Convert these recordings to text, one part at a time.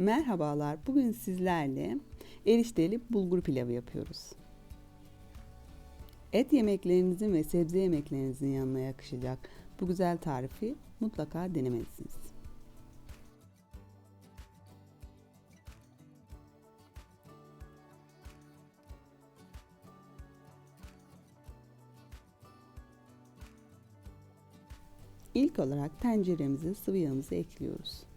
Merhabalar. Bugün sizlerle erişteli bulgur pilavı yapıyoruz. Et yemeklerinizin ve sebze yemeklerinizin yanına yakışacak bu güzel tarifi mutlaka denemelisiniz. İlk olarak tenceremize sıvı yağımızı ekliyoruz.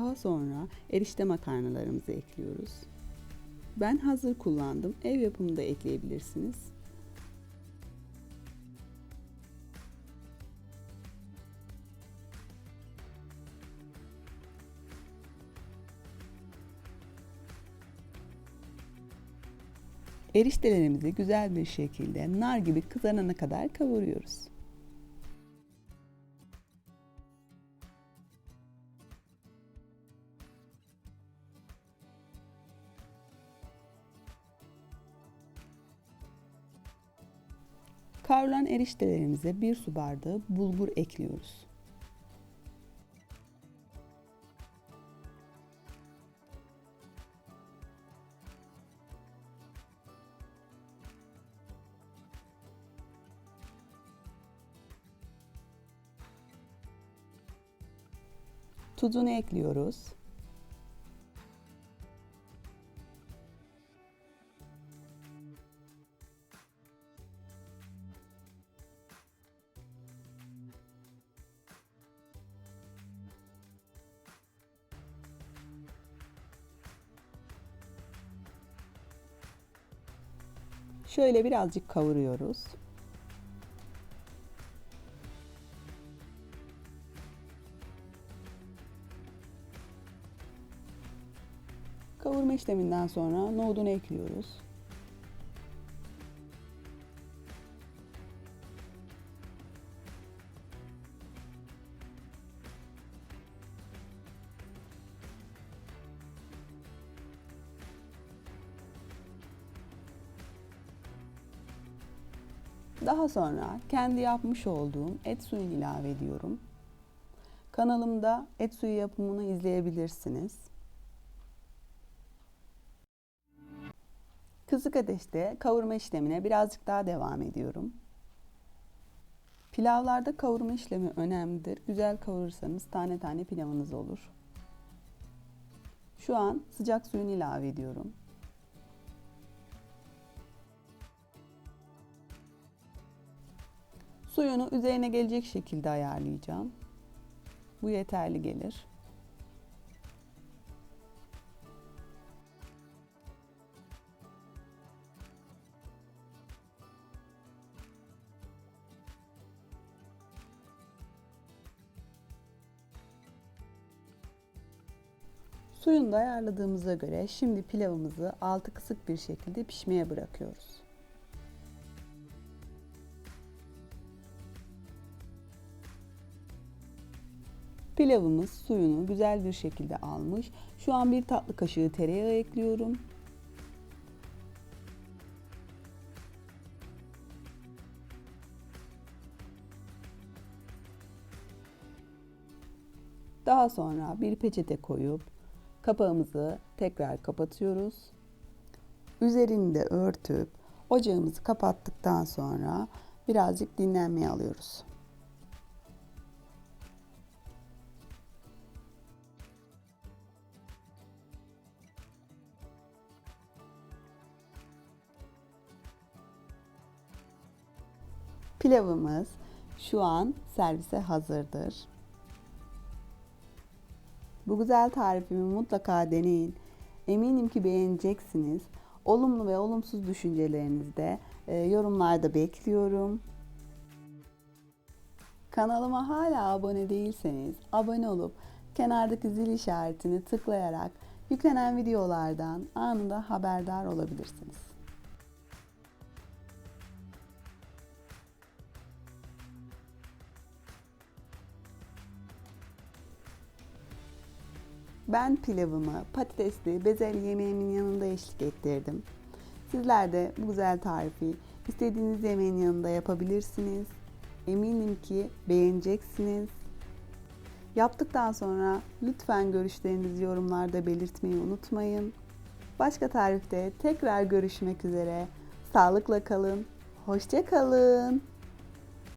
Daha sonra erişte makarnalarımızı ekliyoruz. Ben hazır kullandım. Ev yapımı da ekleyebilirsiniz. Eriştelerimizi güzel bir şekilde nar gibi kızarana kadar kavuruyoruz. Kavrulan eriştelerimize bir su bardağı bulgur ekliyoruz. Tuzunu ekliyoruz. Şöyle birazcık kavuruyoruz. Kavurma işleminden sonra nohudunu ekliyoruz. Daha sonra kendi yapmış olduğum et suyunu ilave ediyorum. Kanalımda et suyu yapımını izleyebilirsiniz. Kısık ateşte kavurma işlemine birazcık daha devam ediyorum. Pilavlarda kavurma işlemi önemlidir. Güzel kavurursanız tane tane pilavınız olur. Şu an sıcak suyunu ilave ediyorum. Suyunu üzerine gelecek şekilde ayarlayacağım. Bu yeterli gelir. Suyunu da ayarladığımıza göre şimdi pilavımızı altı kısık bir şekilde pişmeye bırakıyoruz. Pilavımız suyunu güzel bir şekilde almış. Şu an bir tatlı kaşığı tereyağı ekliyorum. Daha sonra bir peçete koyup kapağımızı tekrar kapatıyoruz. Üzerini de örtüp ocağımızı kapattıktan sonra birazcık dinlenmeye alıyoruz. Pilavımız şu an servise hazırdır. Bu güzel tarifimi mutlaka deneyin. Eminim ki beğeneceksiniz. Olumlu ve olumsuz düşüncelerinizi de e, yorumlarda bekliyorum. Kanalıma hala abone değilseniz abone olup kenardaki zil işaretini tıklayarak yüklenen videolardan anında haberdar olabilirsiniz. Ben pilavımı patatesli bezelye yemeğimin yanında eşlik ettirdim. Sizler de bu güzel tarifi istediğiniz yemeğin yanında yapabilirsiniz. Eminim ki beğeneceksiniz. Yaptıktan sonra lütfen görüşlerinizi yorumlarda belirtmeyi unutmayın. Başka tarifte tekrar görüşmek üzere. Sağlıkla kalın. Hoşça kalın.